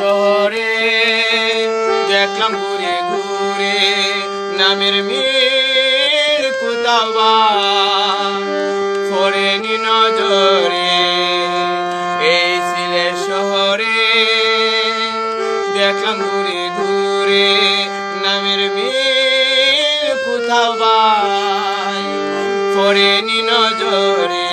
শহরে, দেখলাম ঘুরে ঘুরে নামের মিল কোথাও বা ফরেনি নজরে, এই সিলেট শহরে, দেখলাম ঘুরে ঘুরে নামের মিল বাই ফরেনি নজরে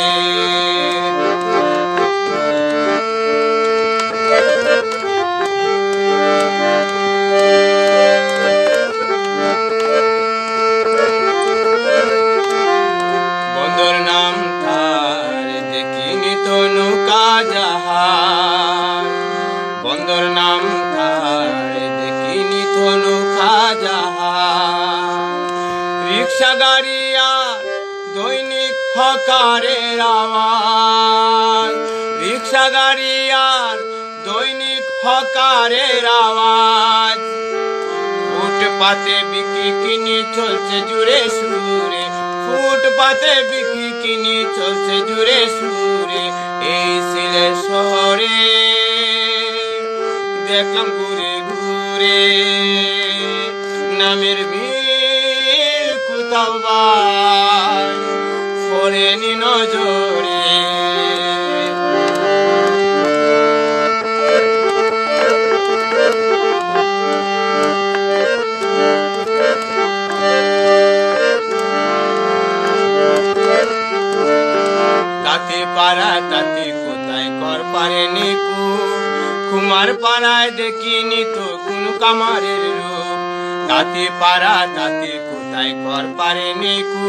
নৌকা বন্দর নাম তার, দেখিনি তো নৌকা জাহাজ রিক্সা, গাড়ি দৈনিক হকারের আওয়াজ। রিক্সা, গাড়ি আর দৈনিক হকারের আওয়াজ। ফুটপাতে বিক্রি, কিনি, চলছে জুড়ে সুরে। ফুটপাতে বিক্রি, কিনি, চলছে জুড়ে সুরে। এই শহরে দেখলাম ঘুরে ঘুরে নামের মিল কোথাও ফরেনি নজরে। তাতে পাড়া তাতে কোথায় কর পারেনি কু কুমার পাড়ায় দেখিনি তো কোন কামারের রূপ। তাতে পাড়া তাতে কোথায় কর পারেনি কু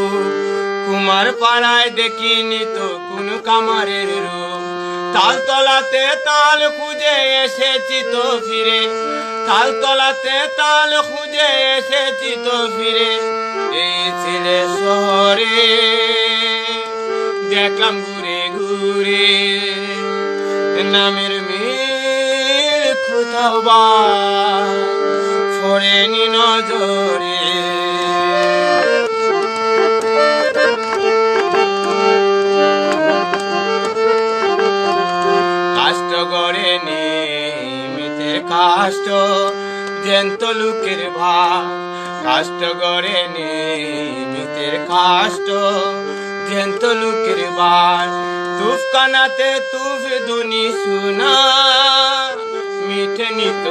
কুমার পাড়ায় দেখিনি তো কোন কামারের রূপ। তাল তলাতে তাল খুঁজে এসেছি তো ফিরে। তাল তলাতে তাল খুঁজে এসেছি তো ফিরে। এই ছেলে শহরে। দেখলাম ঘুরে নামের মিল কোথাও বা ফোরেনি নজরে। কাষ্ট গড়ে নিমিতে কাষ্ট জেন্ত লোকের ভাব কাষ্ট গড়ে নিমিতের কাষ্ট জেন্ত লোকের বার তুফ কানাতে তুফ ধুনি সুনা মিঠে নিত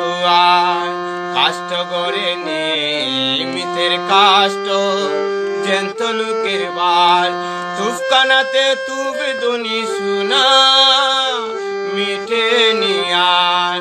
আর কাষ্ট গড়ে মিথের কাষ্ট জেন্ত লোকের বার। তুফ কানাতে তুফ ধুনি সুনা মিঠে নিয়ার